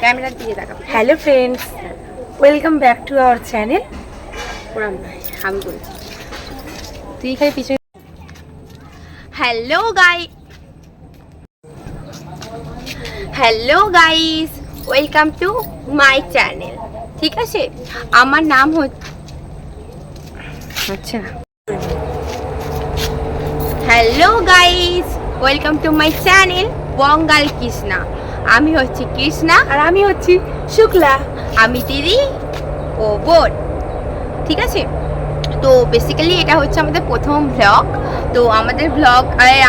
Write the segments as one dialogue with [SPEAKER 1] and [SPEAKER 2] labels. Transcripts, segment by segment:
[SPEAKER 1] ক্যামেরার দিকে তাকাবো।
[SPEAKER 2] Hello friends welcome back to our channel
[SPEAKER 1] ওরাম আমি বলছি
[SPEAKER 2] তুই এখানে পিছনে
[SPEAKER 1] hello guy hello guys welcome to my channel ঠিক আছে? আমার নাম হচ্ছে আচ্ছা। Hello guys welcome to my channel Bangal Krishna আমি হচ্ছি কৃষ্ণা
[SPEAKER 2] আর আমি হচ্ছি শুক্লা।
[SPEAKER 1] আমি দিদি ও বোন। ঠিক আছে? তো বেসিক্যালি এটা হচ্ছে আমাদের প্রথম ব্লগ তো আমাদের ব্লগ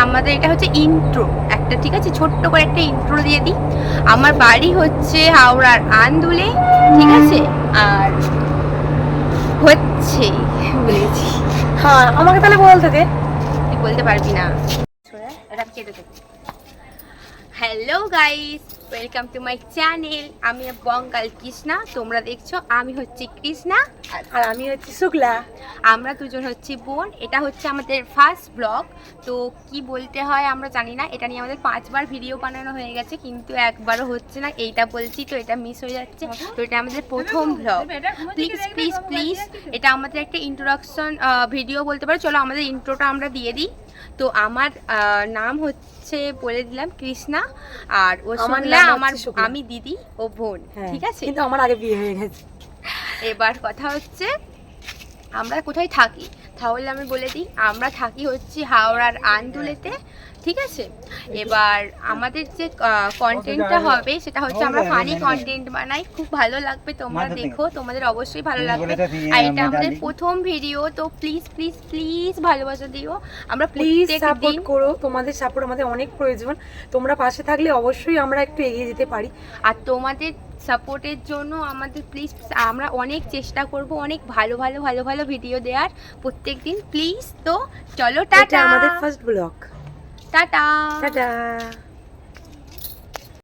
[SPEAKER 1] আমাদের এটা হচ্ছে ইন্ট্রো একটা ঠিক আছে? ছোট্ট করে একটা ইন্ট্রো দিয়ে দিই। আমার বাড়ি হচ্ছে হাওড়ার আন্দুলে ঠিক আছে? আর হচ্ছে বলেছি।
[SPEAKER 2] হ্যাঁ আমাকে তাহলে বলতে দে।
[SPEAKER 1] তুই বলতে পারবি না। এটা কেটে দেবো। Hello guys welcome to my channel আমি বঙ্গাল কৃষ্ণা। তোমরা দেখছ আমি হচ্ছি কৃষ্ণা। আর
[SPEAKER 2] আমি হচ্ছি শুক্লা।
[SPEAKER 1] আমরা দুজন হচ্ছি বোন। এটা হচ্ছে আমাদের ফার্স্ট ব্লগ তো কি বলতে হয় আমরা জানি না। এটা নিয়ে আমাদের পাঁচবার ভিডিও বানানো হয়ে গেছে কিন্তু একবারও হচ্ছে না। এইটা বলছি তো এটা মিস হয়ে যাচ্ছে। তো এটা আমাদের প্রথম ব্লগ প্লিজ প্লিজ প্লিজ এটা আমাদের একটা ইন্ট্রোডাকশন ভিডিও বলতে পারো। চলো আমাদের ইন্ট্রোটা আমরা দিয়ে দিই। তো আমার আহ, নাম হচ্ছে বলে দিলাম কৃষ্ণা আর ও শুনলা আমার আমি দিদি ও বোন
[SPEAKER 2] হ্যাঁ
[SPEAKER 1] ঠিক আছে?
[SPEAKER 2] কিন্তু আমার আগে বিয়ে হয়ে গেছে।
[SPEAKER 1] এবার কথা হচ্ছে আমরা কোথায় থাকি? তাহলে আমি বলে দিই আমরা থাকি হচ্ছে হাওড়ার আন্দুলেতে ঠিক আছে? এবার আমাদের যে কন্টেন্টটা হবে সেটা হচ্ছে আমরা ফানি কন্টেন্ট বানাই। খুব ভালো লাগবে তোমরা দেখো তোমাদের অবশ্যই ভালো লাগবে। আর এটা আমাদের প্রথম ভিডিও তো প্লিজ প্লিজ প্লিজ ভালোবাসা দিও। আমরা
[SPEAKER 2] প্লিজ সাপোর্ট করো তোমাদের সাপোর্ট আমাদের অনেক প্রয়োজন। তোমরা পাশে থাকলে অবশ্যই আমরা একটু এগিয়ে যেতে পারি।
[SPEAKER 1] আর তোমাদের সাপোর্টের জন্য আমাদের প্লিজ আমরা অনেক চেষ্টা করব অনেক ভালো ভালো ভালো ভালো ভিডিও দেওয়ার প্রত্যেক দিন প্লিজ তো চলো টাটা!
[SPEAKER 2] আমাদের ফার্স্ট ব্লগ
[SPEAKER 1] টাটা!
[SPEAKER 2] টাটা!